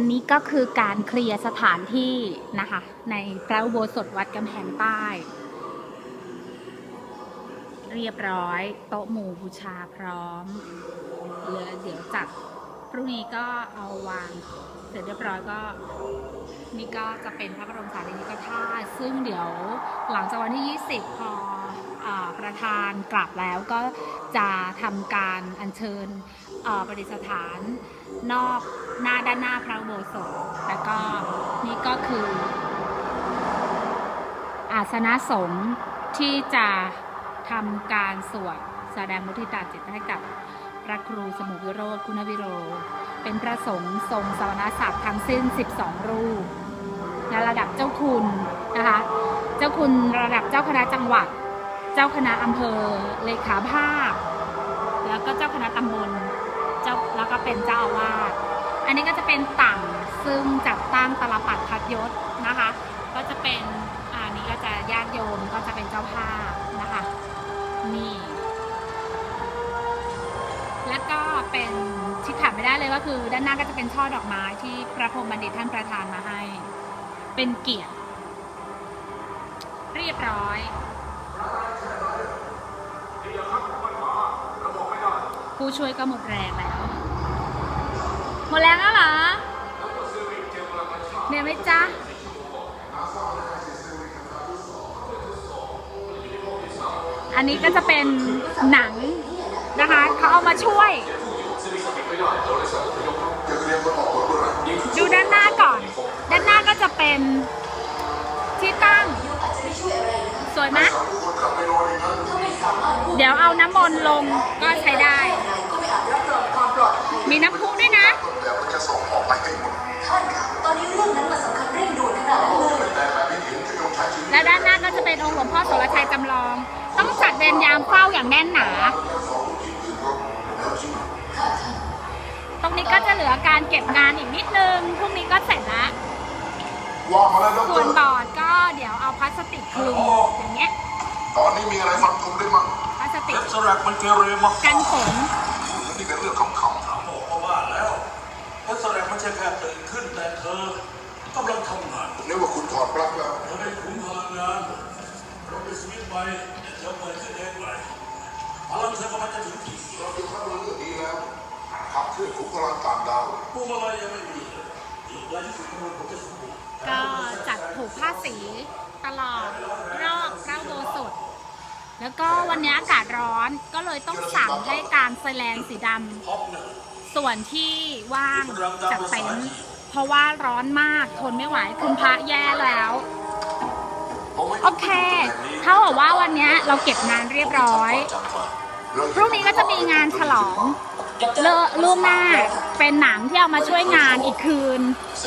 อันนี้ก็คือการเคลียร์สถานที่นะคะ ในพระอุโบสถวัดกำแพงใต้ เรียบร้อย โต๊ะหมู่บูชาพร้อมเดี๋ยวเดี๋ยวจัดพรุ่งนี้ก็เอาวางเสร็จเรียบร้อยก็นี่ก็จะเป็นพระบรมสารีริกธาตุซึ่งเดี๋ยวหลังจากวันที่ 20 พออประธานกลับแล้วก็จะทำการอัญเชิญประดิษฐานนอก หน้าด้านหน้าพระอุโบสถแล้วก็นี่ก็คือ อาสนะสงฆ์ที่จะทำการสวดแสดงมุทิตาจิตให้กับพระครูสมุวิโรธคุณวิโร เป็นพระสงฆ์ทรงสวนาศักดิ์ทั้งสิ้น 12 รูปในระดับเจ้าคุณนะคะ เจ้าคุณระดับเจ้าคณะจังหวัด เจ้าคณะอำเภอเลขาภาค แล้วก็เจ้าคณะตำบลเจ้าแล้วก็เป็นเจ้าอาวาส อันนี้ก็จะเป็นต่างซึ่งจัดตั้งตลปัดพัดยศนะคะ ก็จะเป็นอันนี้ก็จะญาติโยมก็จะเป็นเจ้าภาพนะคะ นี่ แล้วก็เป็นที่ขาดไม่ได้เลยก็คือ ด้านหน้าก็จะเป็นช่อดอกไม้ที่พระพรหมบัณฑิตท่านประทานมาให้ เป็นเกียรติเรียบร้อยผู้ช่วยก็หมดแรงแล้ว หมดแรงแล้วเหรอเหนื่อยไหมจ๊ะอันนี้ก็จะเป็นหนังนะคะเขาเอามาช่วย ดูด้านหน้าก่อน ด้านหน้าก็จะเป็นที่ตั้ง สวยไหมเดี๋ยวเอาน้ำมนต์ลงก็ใช้ได้ มีน้ำพุด้วยนะแบบมันจะส่งออกไปให้หมดท่านคะตอนนี้เรื่องนั้นมันสำคัญเร่งด่วนขนาดนั้นเลยแต่แบบนี้เห็นจะต้องใช้ชีวิตและด้านหน้าก็จะเป็นองค์หลวงพ่อโสรชัยจำลอง ต้องจัดเวรยามเฝ้าอย่างแน่นหนา ตรงนี้ก็จะเหลือการเก็บงานอีกนิดนึง พรุ่งนี้ก็เสร็จแล้วว่ามาแล้วดส่วนรบอร์ดก็เดี๋ยวเอาพลาสติกคลุมอย่างเงี้ย ตอนนี้มีอะไรฟันธงได้มั้งพลาสติเพกชรสลักมันเกเรมากกันฝนนี่ ใช่แค่ตื่นขึ้นแต่เธอกำลังทำงานๆนึกว่าคุณถอดปลั๊กแล้วเธอได้ขุมพลังงานเราไปสวิตช์ไปแต่เธอเปิดขึ้นเองเลยพลังเธอกำลังจะถึงขีดเราดูข้ารู้เรื่องนี้แล้วขับเคลื่อนขุมพลังต่างดาวพวกอะไรยังไม่มีเลยอีกหลายที่สุดมันผมจะสมบูรณ์ก็จัดผูกผ้าสีตลอดรอบพระอุโบสถแล้วก็วันนี้อากาศร้อนก็เลยต้องสั่งให้การแสลงสีดำท็อปหนึ่ง ส่วนที่ว่างจากเต็นท์เพราะว่าร้อนมากทนไม่ไหวคุณพระแย่แล้ว โอเค เท่ากับว่าวันนี้เราเก็บงานเรียบร้อย พรุ่งนี้ก็จะมีงานฉลองเลอล่วงหน้าเป็นหนังที่เอามาช่วยงานอีกคืน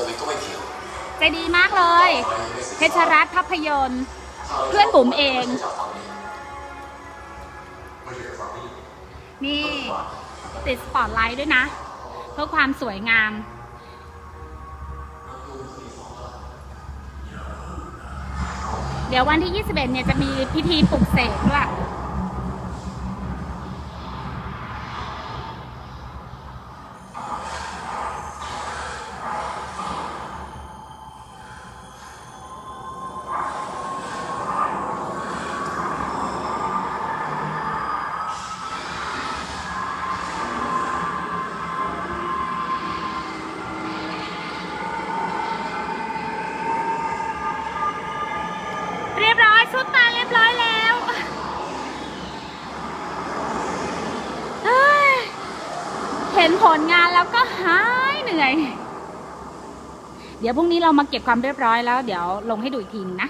ไม่เกี่ยวใจดีมากเลย เพชรรัตน์ภาพยนตร์ เพื่อนบุ๋มเอง นี่ ติดสปอตไลท์ด้วยนะ เพื่อความสวยงาม เดี๋ยววันที่ 21 เนี่ยจะมีพิธีปลุกเสกด้วย ชุดมาเรียบร้อยแล้วเฮ้ยเห็นผลงานแล้วก็หายเหนื่อย เดี๋ยวพรุ่งนี้เรามาเก็บความเรียบร้อยแล้ว เดี๋ยวลงให้ดูอีกทีนึงนะ